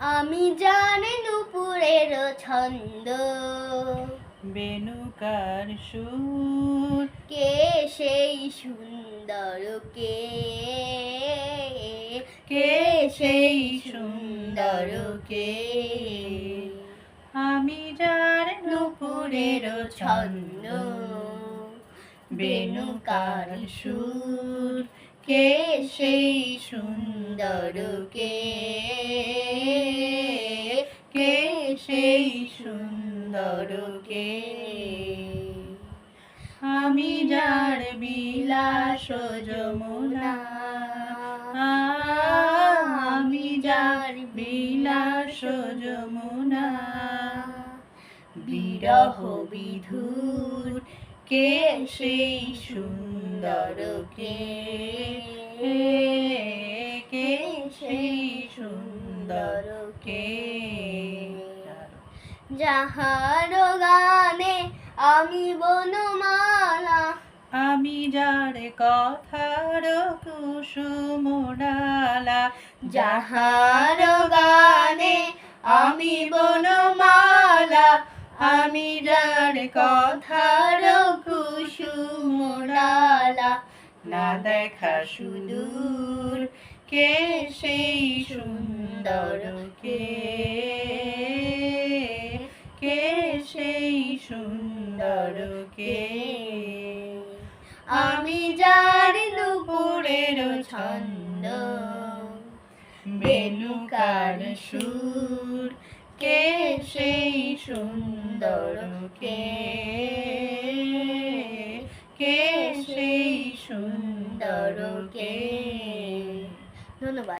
আমি জানি নুপুরের ছন্দ। বেনুকার সুর। কে সেই সুন্দর কে কে সেই সুন্দর কে? আমি যার নুপুরের ছন্দ। বেনুকার সুর। কে সেই সুন্দর কে? সুন্দর আমি যার বিলাস যমুনা আমি যার বিলাস যমুনা। বিরহ বিধুর কে সেই সুন্দর যাহার গানে আমি বনমালা। আমি যার কথার কুসুমডালা যাহার গানে আমি বনমালা। আমি যার কথার কুসুমডালা না দেখা সুদূর কে সেই সুন্দর কে? সুন্দর কে আমি যার দুপুরের ছন্দ, বেনুকার সুর, কে সেই সুন্দর কে কে সেই সুন্দর কে ধন্যবাদ।